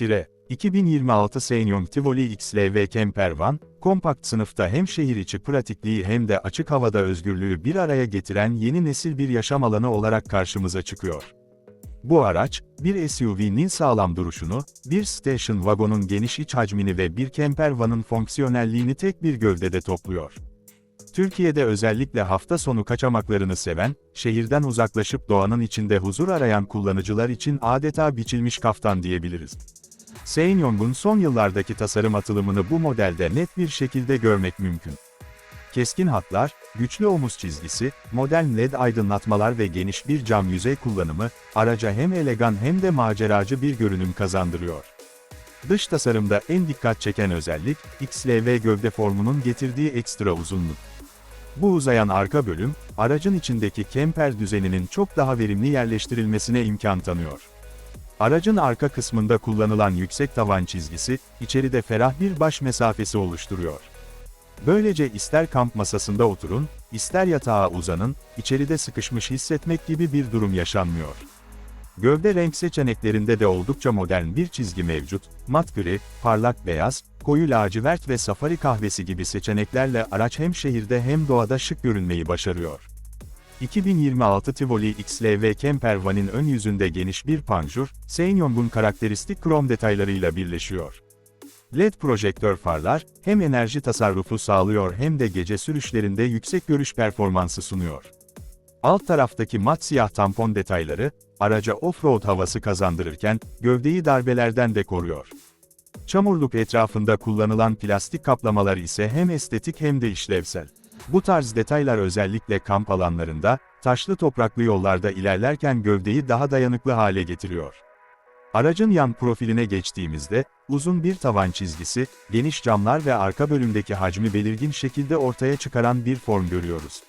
Tire, 2026 Senyong Tivoli XLV Camper Van, kompakt sınıfta hem şehir içi pratikliği hem de açık havada özgürlüğü bir araya getiren yeni nesil bir yaşam alanı olarak karşımıza çıkıyor. Bu araç, bir SUV'nin sağlam duruşunu, bir station wagon'un geniş iç hacmini ve bir camper van'ın fonksiyonelliğini tek bir gövdede topluyor. Türkiye'de özellikle hafta sonu kaçamaklarını seven, şehirden uzaklaşıp doğanın içinde huzur arayan kullanıcılar için adeta biçilmiş kaftan diyebiliriz. Seanyong'un son yıllardaki tasarım atılımını bu modelde net bir şekilde görmek mümkün. Keskin hatlar, güçlü omuz çizgisi, modern led aydınlatmalar ve geniş bir cam yüzey kullanımı, araca hem elegan hem de maceracı bir görünüm kazandırıyor. Dış tasarımda en dikkat çeken özellik, XLV gövde formunun getirdiği ekstra uzunluk. Bu uzayan arka bölüm, aracın içindeki kemper düzeninin çok daha verimli yerleştirilmesine imkan tanıyor. Aracın arka kısmında kullanılan yüksek tavan çizgisi, içeride ferah bir baş mesafesi oluşturuyor. Böylece ister kamp masasında oturun, ister yatağa uzanın, içeride sıkışmış hissetmek gibi bir durum yaşanmıyor. Gövde renk seçeneklerinde de oldukça modern bir çizgi mevcut, mat gri, parlak beyaz, koyu lacivert ve safari kahvesi gibi seçeneklerle araç hem şehirde hem doğada şık görünmeyi başarıyor. 2026 Tivoli XLV Camper Van'in ön yüzünde geniş bir panjur, Seanyong'un karakteristik krom detaylarıyla birleşiyor. LED projektör farlar, hem enerji tasarrufu sağlıyor hem de gece sürüşlerinde yüksek görüş performansı sunuyor. Alt taraftaki mat siyah tampon detayları, araca off-road havası kazandırırken, gövdeyi darbelerden de koruyor. Çamurluk etrafında kullanılan plastik kaplamalar ise hem estetik hem de işlevsel. Bu tarz detaylar özellikle kamp alanlarında, taşlı topraklı yollarda ilerlerken gövdeyi daha dayanıklı hale getiriyor. Aracın yan profiline geçtiğimizde, uzun bir tavan çizgisi, geniş camlar ve arka bölümdeki hacmi belirgin şekilde ortaya çıkaran bir form görüyoruz.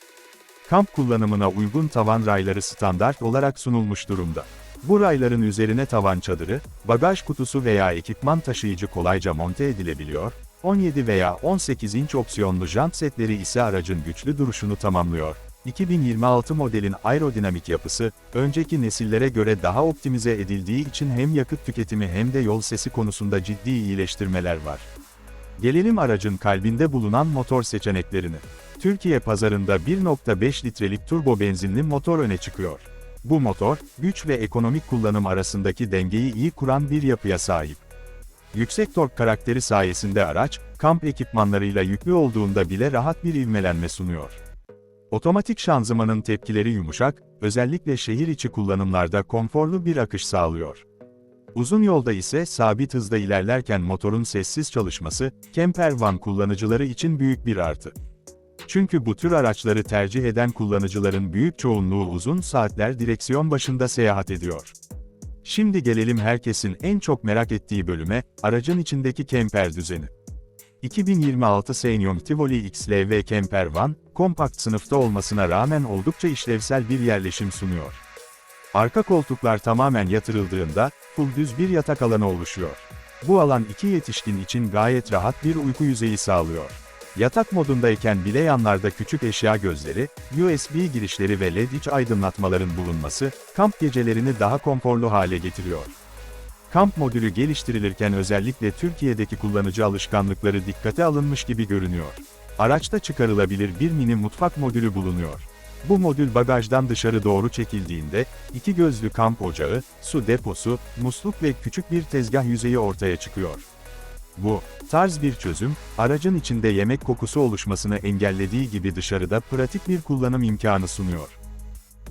Kamp kullanımına uygun tavan rayları standart olarak sunulmuş durumda. Bu rayların üzerine tavan çadırı, bagaj kutusu veya ekipman taşıyıcı kolayca monte edilebiliyor, 17 veya 18 inç opsiyonlu jant setleri ise aracın güçlü duruşunu tamamlıyor. 2026 modelin aerodinamik yapısı, önceki nesillere göre daha optimize edildiği için hem yakıt tüketimi hem de yol sesi konusunda ciddi iyileştirmeler var. Gelelim aracın kalbinde bulunan motor seçeneklerine. Türkiye pazarında 1.5 litrelik turbo benzinli motor öne çıkıyor. Bu motor, güç ve ekonomik kullanım arasındaki dengeyi iyi kuran bir yapıya sahip. Yüksek tork karakteri sayesinde araç, kamp ekipmanlarıyla yüklü olduğunda bile rahat bir ivmelenme sunuyor. Otomatik şanzımanın tepkileri yumuşak, özellikle şehir içi kullanımlarda konforlu bir akış sağlıyor. Uzun yolda ise sabit hızda ilerlerken motorun sessiz çalışması, camper van kullanıcıları için büyük bir artı. Çünkü bu tür araçları tercih eden kullanıcıların büyük çoğunluğu uzun saatler direksiyon başında seyahat ediyor. Şimdi gelelim herkesin en çok merak ettiği bölüme, aracın içindeki kemper düzeni. 2026 Senyong Tivoli XLV Camper Van, kompakt sınıfta olmasına rağmen oldukça işlevsel bir yerleşim sunuyor. Arka koltuklar tamamen yatırıldığında, full düz bir yatak alanı oluşuyor. Bu alan iki yetişkin için gayet rahat bir uyku yüzeyi sağlıyor. Yatak modundayken bile yanlarda küçük eşya gözleri, USB girişleri ve LED iç aydınlatmaların bulunması, kamp gecelerini daha konforlu hale getiriyor. Kamp modülü geliştirilirken özellikle Türkiye'deki kullanıcı alışkanlıkları dikkate alınmış gibi görünüyor. Araçta çıkarılabilir bir mini mutfak modülü bulunuyor. Bu modül bagajdan dışarı doğru çekildiğinde, iki gözlü kamp ocağı, su deposu, musluk ve küçük bir tezgah yüzeyi ortaya çıkıyor. Bu tarz bir çözüm, aracın içinde yemek kokusu oluşmasını engellediği gibi dışarıda pratik bir kullanım imkanı sunuyor.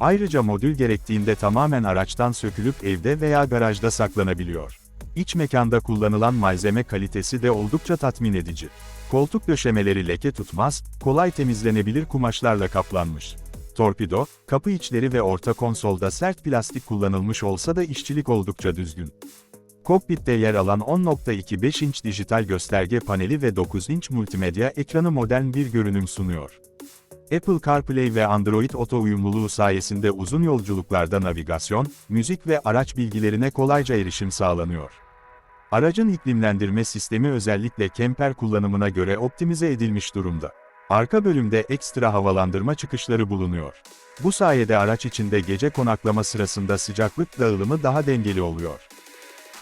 Ayrıca modül gerektiğinde tamamen araçtan sökülüp evde veya garajda saklanabiliyor. İç mekanda kullanılan malzeme kalitesi de oldukça tatmin edici. Koltuk döşemeleri leke tutmaz, kolay temizlenebilir kumaşlarla kaplanmış. Torpido, kapı içleri ve orta konsolda sert plastik kullanılmış olsa da işçilik oldukça düzgün. Kokpitte yer alan 10.25 inç dijital gösterge paneli ve 9 inç multimedya ekranı modern bir görünüm sunuyor. Apple CarPlay ve Android Auto uyumluluğu sayesinde uzun yolculuklarda navigasyon, müzik ve araç bilgilerine kolayca erişim sağlanıyor. Aracın iklimlendirme sistemi özellikle kemper kullanımına göre optimize edilmiş durumda. Arka bölümde ekstra havalandırma çıkışları bulunuyor. Bu sayede araç içinde gece konaklama sırasında sıcaklık dağılımı daha dengeli oluyor.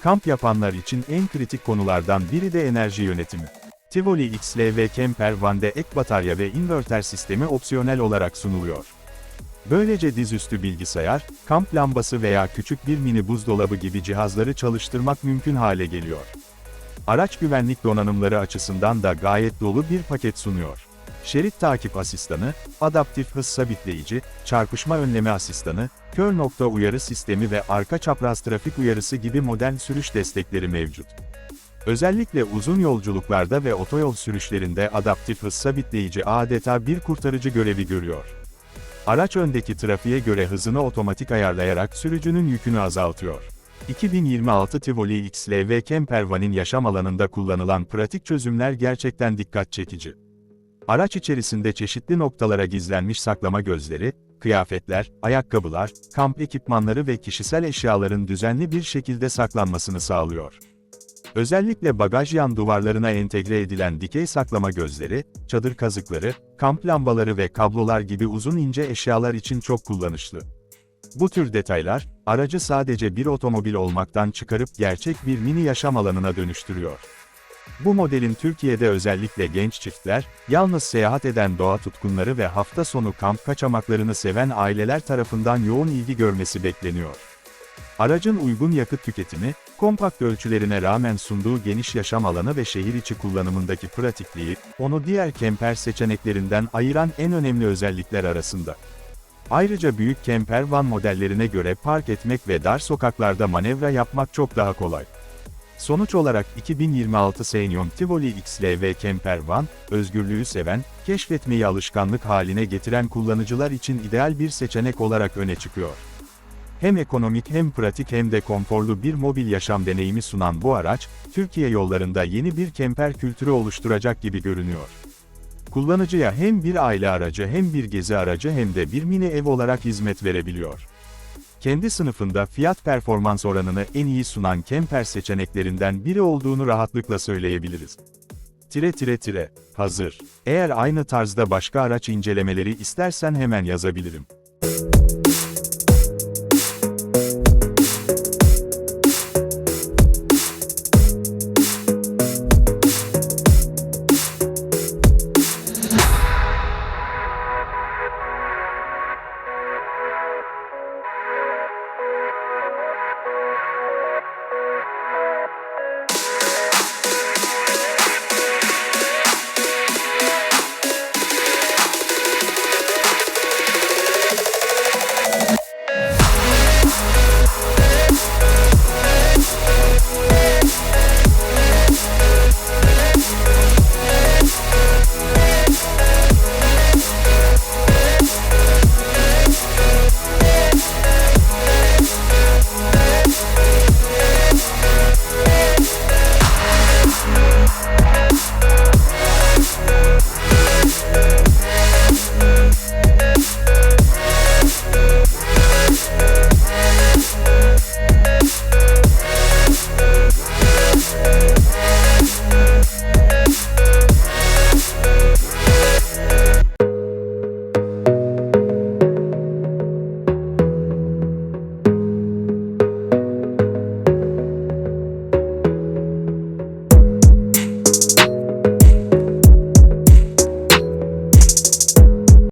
Kamp yapanlar için en kritik konulardan biri de enerji yönetimi. Tivoli XLV Camper Van'de ek batarya ve inverter sistemi opsiyonel olarak sunuluyor. Böylece dizüstü bilgisayar, kamp lambası veya küçük bir mini buzdolabı gibi cihazları çalıştırmak mümkün hale geliyor. Araç güvenlik donanımları açısından da gayet dolu bir paket sunuyor. Şerit takip asistanı, adaptif hız sabitleyici, çarpışma önleme asistanı, kör nokta uyarı sistemi ve arka çapraz trafik uyarısı gibi modern sürüş destekleri mevcut. Özellikle uzun yolculuklarda ve otoyol sürüşlerinde adaptif hız sabitleyici adeta bir kurtarıcı görevi görüyor. Araç öndeki trafiğe göre hızını otomatik ayarlayarak sürücünün yükünü azaltıyor. 2026 Tivoli XLV Camper Van'in yaşam alanında kullanılan pratik çözümler gerçekten dikkat çekici. Araç içerisinde çeşitli noktalara gizlenmiş saklama gözleri, kıyafetler, ayakkabılar, kamp ekipmanları ve kişisel eşyaların düzenli bir şekilde saklanmasını sağlıyor. Özellikle bagaj yan duvarlarına entegre edilen dikey saklama gözleri, çadır kazıkları, kamp lambaları ve kablolar gibi uzun ince eşyalar için çok kullanışlı. Bu tür detaylar, aracı sadece bir otomobil olmaktan çıkarıp gerçek bir mini yaşam alanına dönüştürüyor. Bu modelin Türkiye'de özellikle genç çiftler, yalnız seyahat eden doğa tutkunları ve hafta sonu kamp kaçamaklarını seven aileler tarafından yoğun ilgi görmesi bekleniyor. Aracın uygun yakıt tüketimi, kompakt ölçülerine rağmen sunduğu geniş yaşam alanı ve şehir içi kullanımındaki pratikliği, onu diğer kemper seçeneklerinden ayıran en önemli özellikler arasında. Ayrıca büyük kemper van modellerine göre park etmek ve dar sokaklarda manevra yapmak çok daha kolay. Sonuç olarak 2026 Senion Tivoli XLV Camper Van, özgürlüğü seven, keşfetmeyi alışkanlık haline getiren kullanıcılar için ideal bir seçenek olarak öne çıkıyor. Hem ekonomik hem pratik hem de konforlu bir mobil yaşam deneyimi sunan bu araç, Türkiye yollarında yeni bir kemper kültürü oluşturacak gibi görünüyor. Kullanıcıya hem bir aile aracı hem bir gezi aracı hem de bir mini ev olarak hizmet verebiliyor. Kendi sınıfında fiyat performans oranını en iyi sunan Kemper seçeneklerinden biri olduğunu rahatlıkla söyleyebiliriz. Tire tire tire, hazır. Eğer aynı tarzda başka araç incelemeleri istersen hemen yazabilirim.